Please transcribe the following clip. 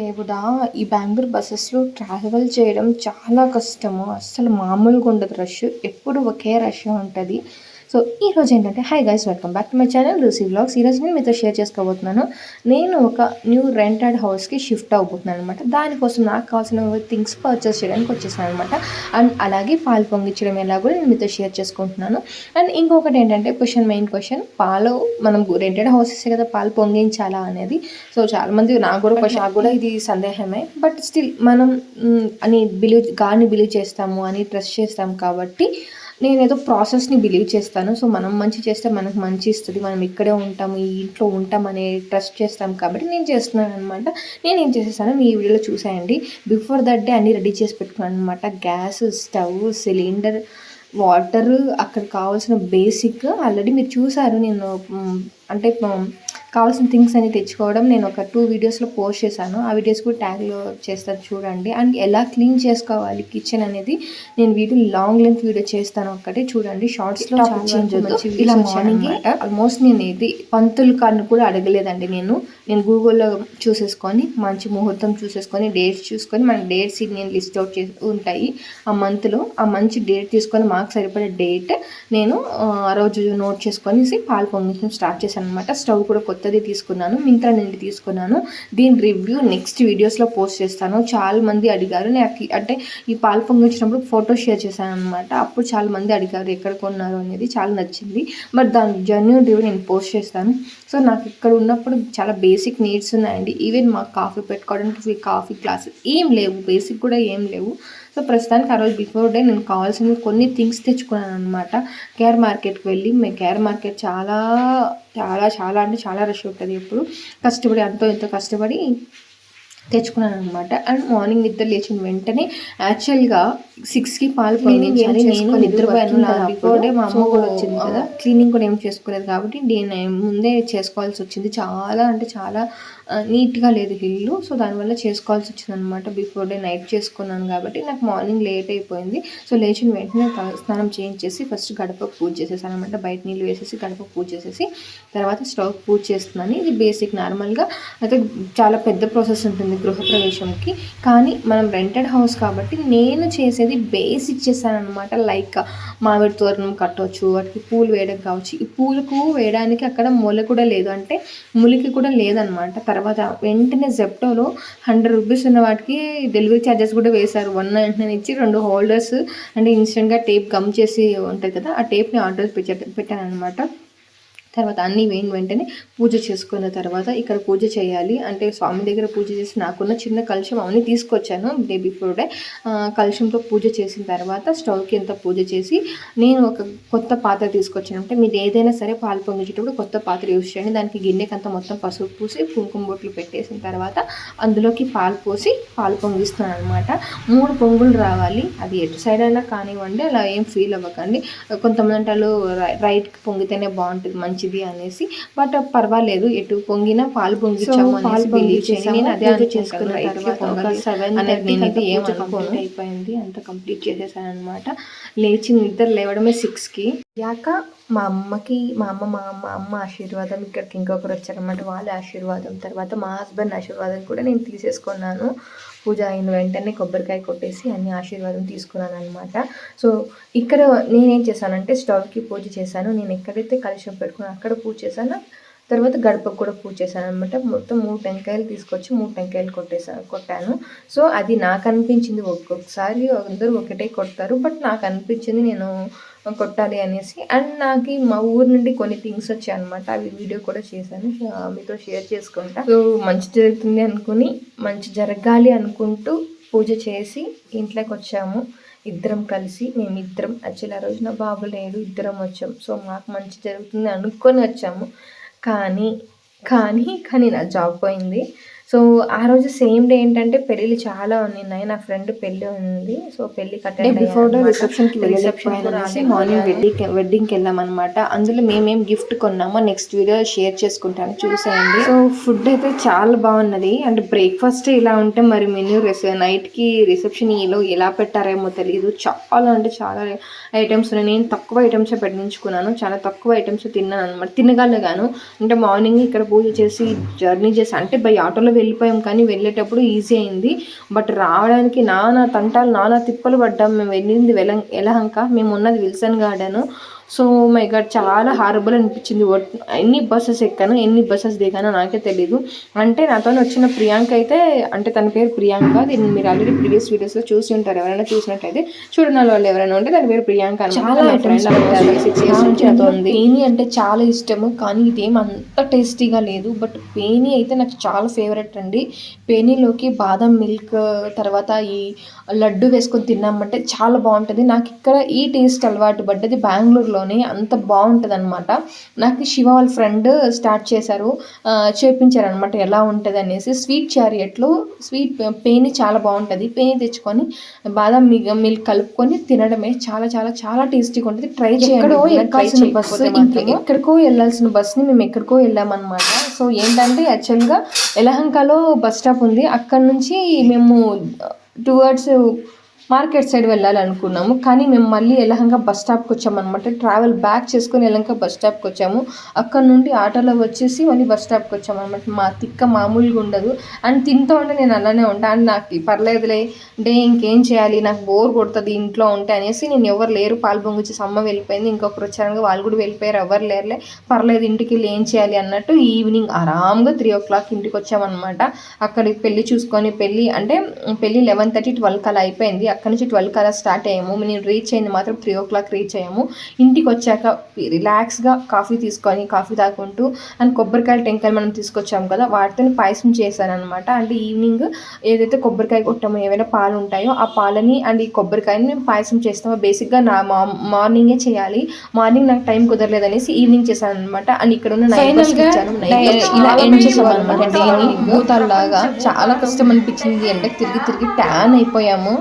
దేవుడా ఈ బెంగళూరు బస్సెస్లో ట్రావెల్ చేయడం చాలా కష్టము. అస్సలు మామూలుగా ఉండదు రష్. ఎప్పుడు ఒకే రష్ ఉంటుంది. సో ఈ రోజు ఏంటంటే hi guys welcome back to my channel Lucy vlogs ఈరోజు నేను మీతో షేర్ చేసుకోబోతున్నాను. నేను ఒక న్యూ రెంటెడ్ హౌస్కి షిఫ్ట్ అవబోతున్నాను అనమాట దానికోసం నాకు కావాల్సిన థింగ్స్ పర్చేస్ చేయడానికి వచ్చేసాను అనమాట అండ్ అలాగే పాలు పొంగించడం ఎలా కూడా నేను మీతో షేర్ చేసుకుంటున్నాను. అండ్ ఇంకొకటి ఏంటంటే క్వశ్చన్ మెయిన్ క్వశ్చన్ పాలు మనం రెంటెడ్ హౌసెస్ కదా పాలు పొంగించాలా అనేది. సో చాలామంది నాకు కూడా క్వశ్చన్ నాకు కూడా ఇది సందేహమే. బట్ స్టిల్ మనం అని బిలీవ్ గాని బిలీవ్ చేస్తాము అని ట్రస్ట్ చేస్తాం కాబట్టి నేను ఏదో ప్రాసెస్ని బిలీవ్ చేస్తాను. సో మనం మంచి చేస్తే మనకు మంచి ఇస్తుంది. మనం ఇక్కడే ఉంటాము ఈ ఇంట్లో ఉంటాం అనే ట్రస్ట్ చేస్తాం కాబట్టి నేను చేస్తున్నాను అనమాట నేను ఏం చేసేసాను మీ వీడియోలో చూసేయండి. బిఫోర్ దట్ డే అన్నీ రెడీ చేసి పెట్టుకున్నాను అనమాట గ్యాస్ స్టవ్ సిలిండర్ వాటర్ అక్కడ కావాల్సిన బేసిక్ ఆల్రెడీ మీరు చూసారు. నేను అంటే కావాల్సిన థింగ్స్ అన్ని తెచ్చుకోవడం నేను ఒక టూ వీడియోస్లో పోస్ట్ చేశాను. ఆ వీడియోస్ కూడా ట్యాగ్లో చేస్తాను చూడండి. అండ్ ఎలా క్లీన్ చేసుకోవాలి కిచెన్ అనేది నేను వీడియో లాంగ్ లెంత్ వీడియో చేస్తాను ఒక్కటి చూడండి. షార్ట్స్లో ఇలా మార్నింగ్ ఆల్మోస్ట్ నేను ఇది పంతులు కన్ను కూడా అడగలేదండి నేను. నేను గూగుల్లో చూసేసుకొని మంచి ముహూర్తం చూసేసుకొని డేట్స్ చూసుకొని మన డేట్స్ నేను లిస్ట్ అవుట్ చేసి ఉంటాయి. ఆ మంత్లో ఆ మంచి డేట్ తీసుకొని మాకు సరిపడే డేట్ నేను ఆ, రోజు నోట్ చేసుకొని పాలు పొంగించడం స్టార్ట్ చేశాను అనమాట స్టవ్ కూడా కొత్తది తీసుకున్నాను మింత్రా నుండి తీసుకున్నాను. దీని రివ్యూ నెక్స్ట్ వీడియోస్లో పోస్ట్ చేస్తాను. చాలా మంది అడిగారు నాకు అంటే ఈ పాలు పొంగించినప్పుడు ఫోటో షేర్ చేశాను అనమాట అప్పుడు చాలా మంది అడిగారు ఎక్కడ కొన్నారు? అనేది చాలా నచ్చింది. బట్ దాని జెన్యున్ రివ్యూ నేను పోస్ట్ చేస్తాను. సో నాకు ఇక్కడ ఉన్నప్పుడు చాలా బేసిక్ నీడ్స్ ఉన్నాయండి. ఈవెన్ మాకు కాఫీ పెట్టుకోవడానికి కాఫీ గ్లాసెస్ ఏం లేవు. బేసిక్ కూడా ఏం లేవు. సో ప్రస్తుతానికి ఆ రోజు బిఫోర్ డే నేను కావాల్సిన కొన్ని థింగ్స్ తెచ్చుకున్నాను అనమాట కేర్ మార్కెట్కి వెళ్ళి మేము కేర్ మార్కెట్ చాలా చాలా చాలా అంటే చాలా రష్ ఉంటుంది ఎప్పుడు. కష్టపడి అంతో ఎంతో కష్టపడి తెచ్చుకున్నాను అనమాట అండ్ మార్నింగ్ నిద్ర లేచిన వెంటనే యాక్చువల్గా సిక్స్కి పాలు పొంగించాలి నేను నిద్రపోయాను బిఫోర్ డే మా అమ్మ కూడా వచ్చింది కదా. క్లీనింగ్ కూడా ఏం చేసుకోలేదు కాబట్టి నేను ముందే చేసుకోవాల్సి వచ్చింది. చాలా అంటే చాలా నీట్గా లేదు ఇల్లు. సో దానివల్ల చేసుకోవాల్సి వచ్చింది అనమాట బిఫోర్ డే నైట్ చేసుకున్నాను కాబట్టి నాకు మార్నింగ్ లేట్ అయిపోయింది. సో లేచిన వెంటనే స్నానం చేంజ్ చేసి ఫస్ట్ గడప పూజ చేసేసాను అనమాట బయట నీళ్ళు వేసేసి గడప పూజ చేసేసి తర్వాత స్టవ్ పూజ చేస్తున్నాను. ఇది బేసిక్ నార్మల్గా. అయితే చాలా పెద్ద ప్రాసెస్ ఉంటుంది గృహప్రవేశంకి. కానీ మనం రెంటెడ్ హౌస్ కాబట్టి నేను చేసేది బేసిక్ ఇచ్చేసానమాట లైక్ మామిడి తోరణం కట్టవచ్చు వాటికి పూలు వేయడం కావచ్చు. ఈ పూలకు వేయడానికి అక్కడ మొల కూడా లేదు. అంటే ములికి కూడా లేదనమాట తర్వాత వెంటనే జెప్టోలో హండ్రెడ్ రూపీస్ ఉన్న వాటికి డెలివరీ ఛార్జెస్ కూడా వేశారు. వన్ నైన్ ఇచ్చి రెండు హోల్డర్స్ అంటే ఇన్స్టెంట్గా టేప్ గమ్ చేసి ఉంటుంది కదా ఆ టేప్ని ఆర్డర్ పెట్టా పెట్టాను అనమాట తర్వాత అన్నీ వేయిన వెంటనే పూజ చేసుకున్న తర్వాత ఇక్కడ పూజ చేయాలి. అంటే స్వామి దగ్గర పూజ చేసి నాకున్న చిన్న కలుషం అవన్నీ తీసుకొచ్చాను డే బిఫోర్ డే. కలుషంతో పూజ చేసిన తర్వాత స్టవ్కి ఎంత పూజ చేసి నేను ఒక కొత్త పాత్ర తీసుకొచ్చాను. అంటే మీరు ఏదైనా సరే పాలు పొంగించేటప్పుడు కొత్త పాత్ర యూస్ చేయండి. దానికి గిన్నెకి అంతా మొత్తం పసుపు పూసి కుంకుమ బొట్లు పెట్టేసిన తర్వాత అందులోకి పాలు పోసి పాలు పొంగిస్తున్నాను అనమాట మూడు పొంగులు రావాలి. అది ఎటు సైడ్ అయినా కానివ్వండి అలా ఏం ఫీల్ అవ్వకండి. కొంతమంది అంటారు రైట్కి పొంగితేనే బాగుంటుంది మంచి మంచిది అనేసి బట్ పర్వాలేదు ఎటు పొంగినా పాలు పొంగిచ్చాము పాలు పొంగిచ్చేసి నేను అదే చేసుకున్న తర్వాత సెవెన్ అనేది నేనైతే ఏం కంప్లీట్ అయిపోయింది. అంత కంప్లీట్ చేసేసాను అనమాట లేచి నిద్ర లేవడమే సిక్స్కి యాక మా అమ్మకి మా అమ్మ మా అమ్మ అమ్మ ఆశీర్వాదం ఇక్కడికి ఇంకొకరు వచ్చారనమాట వాళ్ళ ఆశీర్వాదం తర్వాత మా హస్బెండ్ ఆశీర్వాదం కూడా నేను తీసేసుకున్నాను. పూజ అయిన వెంటనే కొబ్బరికాయ కొట్టేసి అన్ని ఆశీర్వాదం తీసుకున్నాను అనమాట సో ఇక్కడ నేనేం చేశానంటే స్టవ్కి పూజ చేశాను. నేను ఎక్కడైతే కలుషం పెట్టుకున్నాను అక్కడ పూజ చేశాను. తర్వాత గడపకు కూడా పూజ చేశాను అనమాట మొత్తం మూడు టెంకాయలు తీసుకొచ్చి మూడు టెంకాయలు కొట్టేసా కొట్టాను. సో అది నాకు అనిపించింది. ఒక్కొక్కసారి అందరూ ఒకటే కొడతారు బట్ నాకు అనిపించింది నేను కొట్టాలి అనేసి. అండ్ నాకు మా ఊరు నుండి కొన్ని థింగ్స్ వచ్చాయి అనమాట అవి వీడియో కూడా చేశాను. మీతో షేర్ చేసుకుంటా. సో మంచి జరుగుతుంది అనుకుని మంచి జరగాలి అనుకుంటూ పూజ చేసి ఇంట్లోకి వచ్చాము. ఇద్దరం కలిసి మేము ఇద్దరం యాక్చువల్లీ ఆ రోజున బాబు లేడు ఇద్దరం వచ్చాం. సో మాకు మంచి జరుగుతుంది అనుకొని వచ్చాము. కానీ కానీ కానీ నా జాబ్ పోయింది. సో ఆ రోజు సేమ్ డే ఏంటంటే పెళ్ళిళ్ళు చాలా ఉన్నాయి. నా ఫ్రెండ్ పెళ్ళి ఉంది. సో రిసెప్షన్కి వెళ్ళలేకపోయాను మార్నింగ్ వెడ్డింగ్ వెడ్డింగ్కి వెళ్ళాం అనమాట అందులో మేమేం గిఫ్ట్ కొన్నామో నెక్స్ట్ వీడియో షేర్ చేసుకుంటాను. చూసేయండి. సో ఫుడ్ అయితే చాలా బాగున్నది. అండ్ బ్రేక్ఫాస్ట్ ఇలా ఉంటే మరి మెన్యూ రెస్ నైట్కి రిసెప్షన్ ఈలో ఎలా పెట్టారేమో తెలియదు చాలా అంటే చాలా ఐటమ్స్ ఉన్నాయి. నేను తక్కువ ఐటమ్స్ పెట్టించుకున్నాను. చాలా తక్కువ ఐటమ్స్ తిన్నాను అనమాట తినగలను గాను అంటే మార్నింగ్ ఇక్కడ పూజ చేసి జర్నీ చేసి అంటే బై ఆటోలో వెళ్ళిపోయాం కానీ వెళ్ళేటప్పుడు ఈజీ అయింది. బట్ రావడానికి నానా తంటాలు నానా తిప్పలు పడ్డాం. మేము వెళ్ళింది వెల ఎలహంక. మేము ఉన్నది Wilson Garden. So my God చాలా హారబుల్ అనిపించింది. ఎన్ని బస్సెస్ ఎక్కాను ఎన్ని బస్సెస్ దిగానో నాకే తెలీదు. అంటే నాతో వచ్చిన ప్రియాంక అయితే అంటే తన పేరు ప్రియాంక. దీన్ని మీరు ఆల్రెడీ ప్రీవియస్ వీడియోస్లో చూసి ఉంటారు. ఎవరైనా చూసినట్టయితే చూడని వాళ్ళు ఎవరైనా ఉంటే తన పేరు ప్రియాంక నుంచి నాతో ఉంది పేని అంటే చాలా ఇష్టము. కానీ ఇదేం అంత టేస్టీగా లేదు. బట్ పేని అయితే నాకు చాలా ఫేవరెట్ అండి పేనీలోకి బాదం మిల్క్ తర్వాత ఈ లడ్డు వేసుకొని తిన్నామంటే చాలా బాగుంటుంది. నాకు ఇక్కడ ఈ టేస్ట్ అలవాటు పడ్డది బెంగళూరులోనే. అంత బాగుంటుంది అనమాట నాకు శివ వాళ్ళ ఫ్రెండ్ స్టార్ట్ చేశారు. ఆ, చేపించారు అనమాట ఎలా ఉంటుంది అనేసి స్వీట్ చారియట్లో స్వీట్ పేని చాలా బాగుంటుంది. పేని తెచ్చుకొని బాదం మిల్క్ కలుపుకొని తినడమే చాలా చాలా చాలా టేస్టీగా ఉంటుంది. ట్రై ఎక్కడో చేయండి ఎక్కాల్సిన బస్సు ఎక్కడికో వెళ్ళాల్సిన బస్ని మేము ఎక్కడికో వెళ్ళామన్నమాట. సో ఏంటంటే యాక్చువల్గా ఎలహంకలో బస్ స్టాప్ ఉంది. అక్కడ నుంచి మేము టువర్డ్స్ మార్కెట్ సైడ్ వెళ్ళాలనుకున్నాము. కానీ మేము మళ్ళీ ఎలహంక బస్ స్టాప్కి వచ్చామన్నమాట. ట్రావెల్ బ్యాక్ చేసుకొని ఎలహంక బస్ స్టాప్కి వచ్చాము. అక్కడ నుండి ఆటోలో వచ్చేసి మళ్ళీ బస్ స్టాప్కి వచ్చామన్నమాట. మా తిక్క మామూలుగా ఉండదు. అండ్ తింటూ ఉంటే నేను అలానే ఉంటాను అండ్ నాకు పర్లేదులే. అంటే ఇంకేం చేయాలి? నాకు బోర్ కొడుతుంది ఇంట్లో ఉంటే అనేసి నేను ఎవరు లేరు. పాలు పొంగిచ్చి సమ్మ వెళ్ళిపోయింది. ఇంకొకరు వచ్చారంగా వాళ్ళు కూడా వెళ్ళిపోయారు. ఎవరు లేరులే. పర్లేదు ఇంటికి వెళ్ళి ఏం చేయాలి అన్నట్టు ఈవినింగ్ ఆరామ్గా త్రీ ఓ క్లాక్ ఇంటికి వచ్చామన్నమాట. అక్కడికి పెళ్ళి చూసుకొని పెళ్ళి అంటే పెళ్ళి లెవెన్ థర్టీ ట్వెల్వ్ కల్లా అయిపోయింది. అక్కడ నుంచి ట్వెల్వ్ కల్లా స్టార్ట్ అయ్యాము. నేను రీచ్ అయింది మాత్రం త్రీ ఓ క్లాక్ రీచ్ అయ్యాము. ఇంటికి వచ్చాక రిలాక్స్గా కాఫీ తీసుకొని కాఫీ తాగుకుంటూ అండ్ కొబ్బరికాయలు టెంకాయలు మనం తీసుకొచ్చాము కదా వాటితో పాయసం చేశాను అనమాట అంటే ఈవినింగ్ ఏదైతే కొబ్బరికాయ కొట్టామో ఏవైనా పాలు ఉంటాయో ఆ పాలని అండ్ ఈ కొబ్బరికాయని మేము పాయసం చేస్తాము. బేసిక్గా నా మా మార్నింగే చేయాలి. మార్నింగ్ నాకు టైం కుదరలేదు అనేసి ఈవినింగ్ చేశాను అనమాట అండ్ ఇక్కడ ఉన్న ఇలా ఎండ్ చేసాం అనమాట అనమాట డైలీ భూతాల్లాగా చాలా కష్టం అనిపించింది. ఎండకి తిరిగి తిరిగి ట్యాన్ అయిపోయాము.